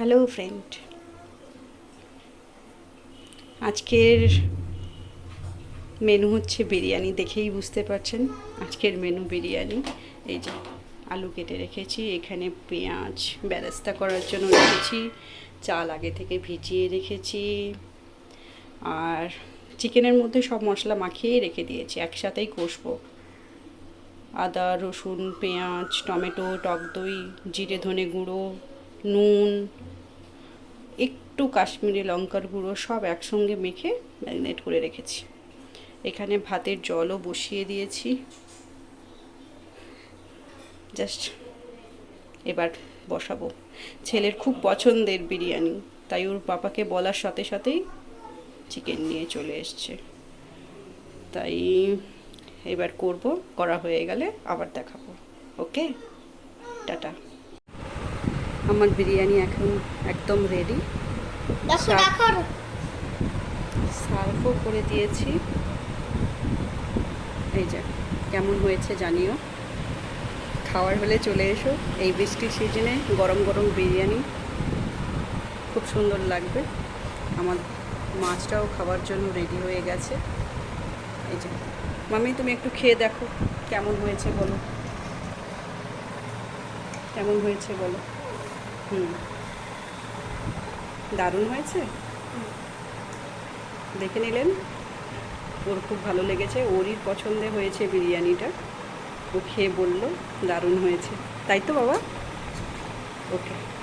Hello friend আজকের menu হচ্ছে বিরিয়ানি, দেখেই বুঝতে পারছেন। আজকের মেনু বিরিয়ানি, এই যে আলু কেটে রেখেছি, এখানে পেঁয়াজ বেরেস্তা করার জন্য রেখেছি, চাল আগে থেকে ভিজিয়ে রেখেছি, আর চিকেনের মধ্যে সব মশলা মাখিয়েই রেখে দিয়েছি, একসাথেই কষবো। আদা, রসুন, পেঁয়াজ, টমেটো, টক দই, জিরে ধনে গুঁড়ো, নুন একটু কাশ্মীরি লঙ্কার গুঁড়ো সব একসঙ্গে মেখে ম্যারিনেট করে রেখেছি। এখানে ভাতের জলও বসিয়ে দিয়েছি। জাস্ট এবার বসাবো। ছেলের খুব পছন্দের বিরিয়ানি, তাই ওর পাপাকে বলার সাথে সাথেই চিকেন নিয়ে চলে এসছে। তাই এবার করব, করা হয়ে গেলে আবার দেখাবো। ওকে টাটা আমার বিরিয়ানি এখন একদম রেডি। সার্ভও করে দিয়েছি। এই যে কেমন হয়েছে জানিও। খাওয়ার হলে চলে এসো। এই বৃষ্টির সিজনে গরম গরম বিরিয়ানি খুব সুন্দর লাগবে। আমার মাছটাও খাওয়ার জন্য রেডি হয়ে গেছে। এই যে মামি তুমি একটু খেয়ে দেখো কেমন হয়েছে বলো। কেমন হয়েছে বলো। হুম। দারুণ হয়েছে? দেখে নিলেন? ওর খুব ভালো লেগেছে। ওরই পছন্দে হয়েছে বিরিয়ানিটা। ও খেয়ে বলল দারুণ হয়েছে। তাই তো বাবা? ওকে।